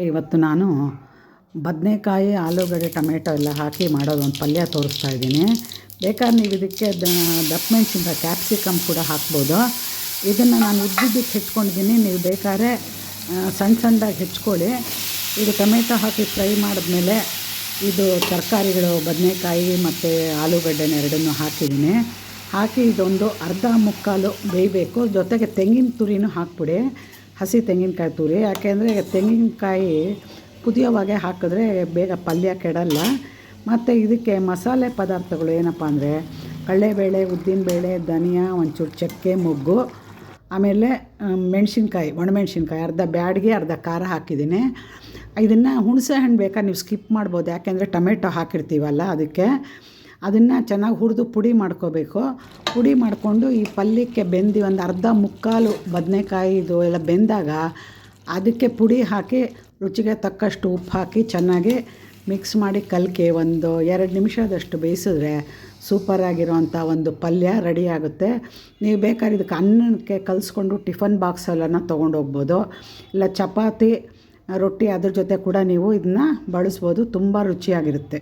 ಇವತ್ತು ನಾನು ಬದನೆಕಾಯಿ, ಆಲೂಗಡ್ಡೆ, ಟೊಮೆಟೊ ಎಲ್ಲ ಹಾಕಿ ಮಾಡೋದು ಒಂದು ಪಲ್ಯ ತೋರಿಸ್ತಾ ಇದ್ದೀನಿ. ಬೇಕಾದ್ರೆ ನೀವು ಇದಕ್ಕೆ ದಪ್ಪ ಮೆಣಸಿನ ಕ್ಯಾಪ್ಸಿಕಮ್ ಕೂಡ ಹಾಕ್ಬೋದು. ಇದನ್ನು ನಾನು ಉದ್ದಿದ್ದಕ್ಕೆ ಹೆಚ್ಕೊಂಡಿದ್ದೀನಿ. ನೀವು ಬೇಕಾದ್ರೆ ಸಣ್ಣ ಸಣ್ಣದಾಗಿ ಹೆಚ್ಕೊಳ್ಳಿ. ಇದು ಟೊಮೆಟೊ ಹಾಕಿ ಫ್ರೈ ಮಾಡಿದ್ಮೇಲೆ ಇದು ತರಕಾರಿಗಳು, ಬದನೆಕಾಯಿ ಮತ್ತು ಆಲೂಗಡ್ಡೆನ ಎರಡನ್ನೂ ಹಾಕಿದ್ದೀನಿ. ಹಾಕಿ ಇದೊಂದು ಅರ್ಧ ಮುಕ್ಕಾಲು ಬೇಯಬೇಕು. ಜೊತೆಗೆ ತೆಂಗಿನ ತುರಿನೂ ಹಾಕ್ಬಿಡಿ. ಹಸಿ ತೆಂಗಿನಕಾಯಿ ತುರಿ, ಯಾಕೆಂದರೆ ತೆಂಗಿನಕಾಯಿ ಕುದಿಯೋವಾಗೆ ಹಾಕಿದ್ರೆ ಬೇಗ ಪಲ್ಯ ಕೆಡಲ್ಲ. ಮತ್ತು ಇದಕ್ಕೆ ಮಸಾಲೆ ಪದಾರ್ಥಗಳು ಏನಪ್ಪ ಅಂದರೆ ಕಡಲೆಬೇಳೆ, ಉದ್ದಿನಬೇಳೆ, ಧನಿಯಾ, ಒಂಚೂರು ಚಕ್ಕೆ, ಮೊಗ್ಗು, ಆಮೇಲೆ ಮೆಣಸಿನ್ಕಾಯಿ, ಒಣಮೆಣ್ಸಿನ್ಕಾಯಿ, ಅರ್ಧ ಬ್ಯಾಡಿಗೆ, ಅರ್ಧ ಖಾರ ಹಾಕಿದ್ದೀನಿ. ಇದನ್ನು ಹುಣಸೆ ಹಣ್ಣು ಬೇಕಾ ನೀವು ಸ್ಕಿಪ್ ಮಾಡ್ಬೋದು. ಯಾಕೆಂದರೆ ಟೊಮೆಟೊ ಹಾಕಿರ್ತೀವಲ್ಲ ಅದಕ್ಕೆ. ಅದನ್ನು ಚೆನ್ನಾಗಿ ಹುರಿದು ಪುಡಿ ಮಾಡ್ಕೋಬೇಕು. ಪುಡಿ ಮಾಡಿಕೊಂಡು ಈ ಪಲ್ಯಕ್ಕೆ ಬೆಂದು ಒಂದು ಅರ್ಧ ಮುಕ್ಕಾಲು ಬದನೆಕಾಯಿದು ಎಲ್ಲ ಬೆಂದಾಗ ಅದಕ್ಕೆ ಪುಡಿ ಹಾಕಿ ರುಚಿಗೆ ತಕ್ಕಷ್ಟು ಉಪ್ಪು ಹಾಕಿ ಚೆನ್ನಾಗಿ ಮಿಕ್ಸ್ ಮಾಡಿ ಕಲಕಿ ಒಂದು ಎರಡು ನಿಮಿಷದಷ್ಟು ಬೇಯಿಸಿದ್ರೆ ಸೂಪರಾಗಿರೋವಂಥ ಒಂದು ಪಲ್ಯ ರೆಡಿ ಆಗುತ್ತೆ. ನೀವು ಬೇಕಾದ್ರೆ ಇದಕ್ಕೆ ಅನ್ನಕ್ಕೆ ಕಲಿಸ್ಕೊಂಡು ಟಿಫನ್ ಬಾಕ್ಸೆಲ್ಲನ ತೊಗೊಂಡೋಗ್ಬೋದು ಇಲ್ಲ ಚಪಾತಿ, ರೊಟ್ಟಿ ಅದ್ರ ಜೊತೆ ಕೂಡ ನೀವು ಇದನ್ನ ಬಳಸ್ಬೋದು. ತುಂಬ ರುಚಿಯಾಗಿರುತ್ತೆ.